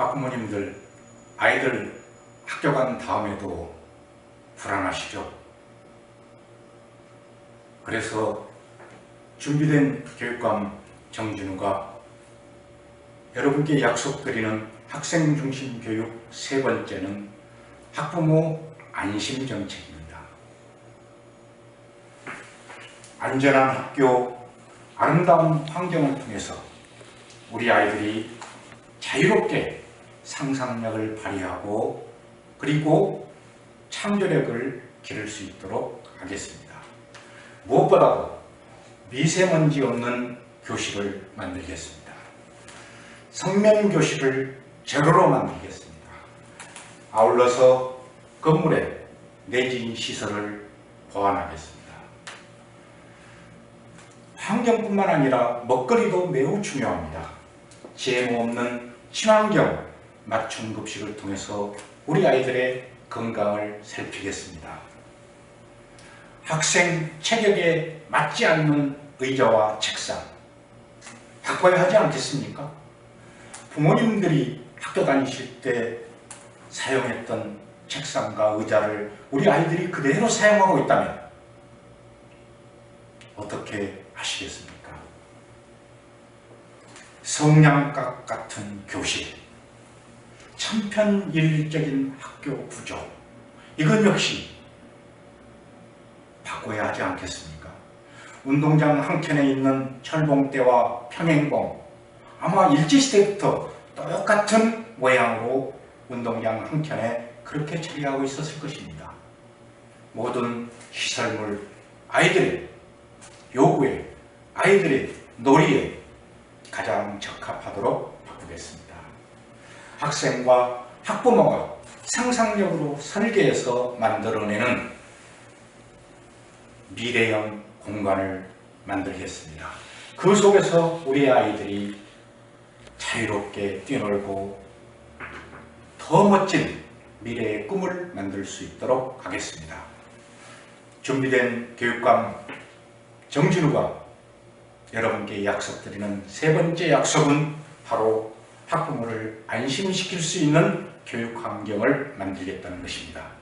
학부모님들 아이들 학교 간 다음에도 불안하시죠? 그래서 준비된 교육감 정진우가 여러분께 약속드리는 학생 중심 교육 세 번째는 학부모 안심 정책입니다. 안전한 학교, 아름다운 환경을 통해서 우리 아이들이 자유롭게 상상력을 발휘하고 그리고 창조력을 기를 수 있도록 하겠습니다. 무엇보다도 미세먼지 없는 교실을 만들겠습니다. 성면 교실을 제로로 만들겠습니다. 아울러서 건물의 내진 시설을 보완하겠습니다. 환경뿐만 아니라 먹거리도 매우 중요합니다. GMO 없는 친환경 맞춤 급식을 통해서 우리 아이들의 건강을 살피겠습니다. 학생 체격에 맞지 않는 의자와 책상 바꿔야 하지 않겠습니까? 부모님들이 학교 다니실 때 사용했던 책상과 의자를 우리 아이들이 그대로 사용하고 있다면 어떻게 하시겠습니까? 성냥갑 같은 교실, 천편일률적인 학교 구조, 이건 역시 바꿔야 하지 않겠습니까? 운동장 한켠에 있는 철봉대와 평행봉, 아마 일제시대부터 똑같은 모양으로 운동장 한켠에 그렇게 처리하고 있었을 것입니다. 모든 시설물, 아이들의 요구에, 아이들의 놀이에 가장 적합하도록. 학생과 학부모가 상상력으로 설계해서 만들어내는 미래형 공간을 만들겠습니다. 그 속에서 우리 아이들이 자유롭게 뛰놀고 더 멋진 미래의 꿈을 만들 수 있도록 하겠습니다. 준비된 교육감 정진우가 여러분께 약속드리는 세 번째 약속은 바로 학부모를 안심시킬 수 있는 교육 환경을 만들겠다는 것입니다.